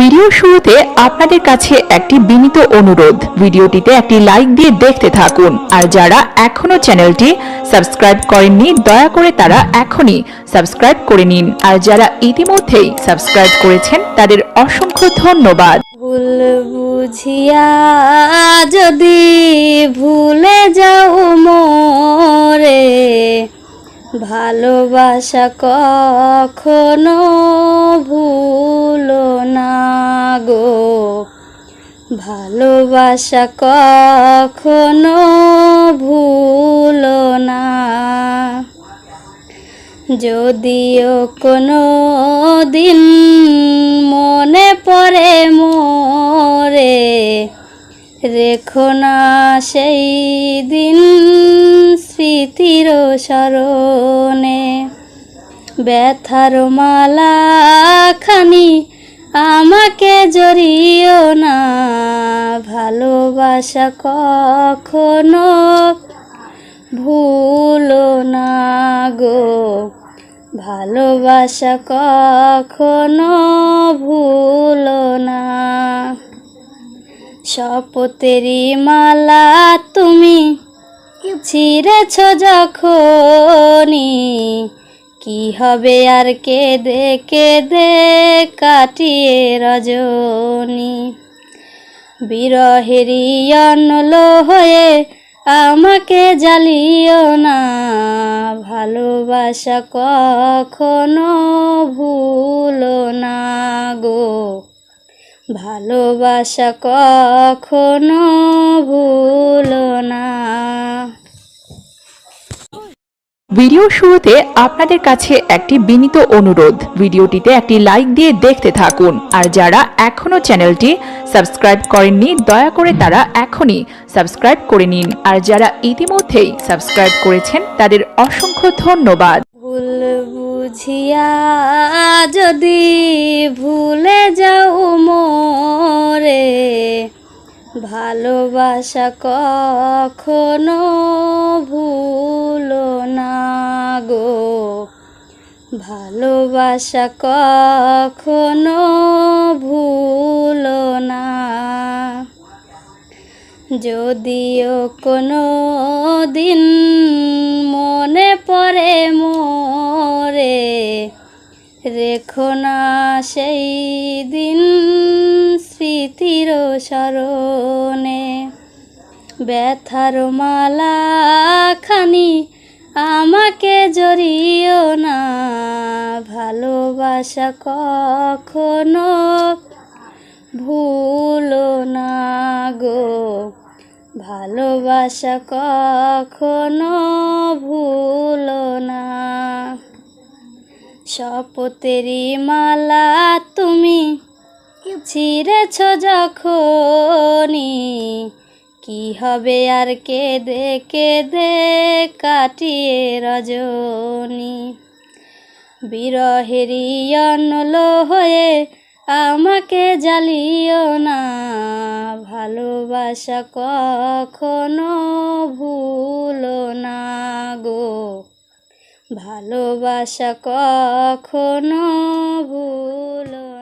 Video শুরুতে আপনাদের কাছে একটি বিনীত অনুরোধ। ভিডিওটিতে একটি লাইক দিয়ে দেখতে থাকুন। আর যারা এখনও চ্যানেলটি সাবস্ক্রাইব করেননি, দয়া করে তারা এখনই সাবস্ক্রাইব করে নিন। আর যারা ইতিমধ্যেই সাবস্ক্রাইব করেছেন, তাদের অসংখ্য ধন্যবাদ। ভুল বুঝিয়া যদি ভুলে যাও মোরে, ভালোবাসা কখনো ভালোবাসা কখনো ভুলো না। যদিও কোনো দিন মনে পড়ে মোরে, রেখো না সেই দিন স্মৃতির স্মরণে। ব্যথার মালা খানি আমাকে জড়িও না, ভালোবাসা কখনো ভুলো না গো। ভালোবাসা কখনো ভুলো না। শপথেরই মালা তুমি ছিঁড়েছ যখনই কি হবে আর কেঁদে কেঁদে কাটিয়ে রজনী? বিরহেরই অনল হয়ে আমাকে জ্বালিও না, ভালোবাসা কখনো ভুলো না গো। ভালোবাসা কখনো ভুলো না। ভিডিও শুরুতে আপনাদের কাছে একটি বিনীত অনুরোধ। ভিডিওটিতে একটি লাইক দিয়ে দেখতে থাকুন। আর যারা এখনও চ্যানেলটি সাবস্ক্রাইব করেননি, দয়া করে তারা এখনই সাবস্ক্রাইব করে নিন। আর যারা ইতিমধ্যেই সাবস্ক্রাইব করেছেন, তাদের অসংখ্য ধন্যবাদ। ভুল বুঝিয়া যদি ভুলে যাও মোরে, ভালোবাসা কখনো ভালোবাসা কখনো ভুলো না। যদিও কোনো দিন মনে পড়ে মোরে, রেখো না সেই দিন স্মৃতির স্মরণে। ব্যথার মালা খানি আমাকে জড়িও না, ভালোবাসা কখনো ভুলো না গো, ভালোবাসা কখনো ভুলো না। শপথেরই মালা তুমি ছিঁড়েছ যখনই কি হবে আর কেঁদে কেঁদে কাটিয়ে রজনী? বিরহেরই অনল হয়ে আমাকে জ্বালিও না, ভালোবাসা কখনো ভুলো না গো। ভালোবাসা কখনো ভুলো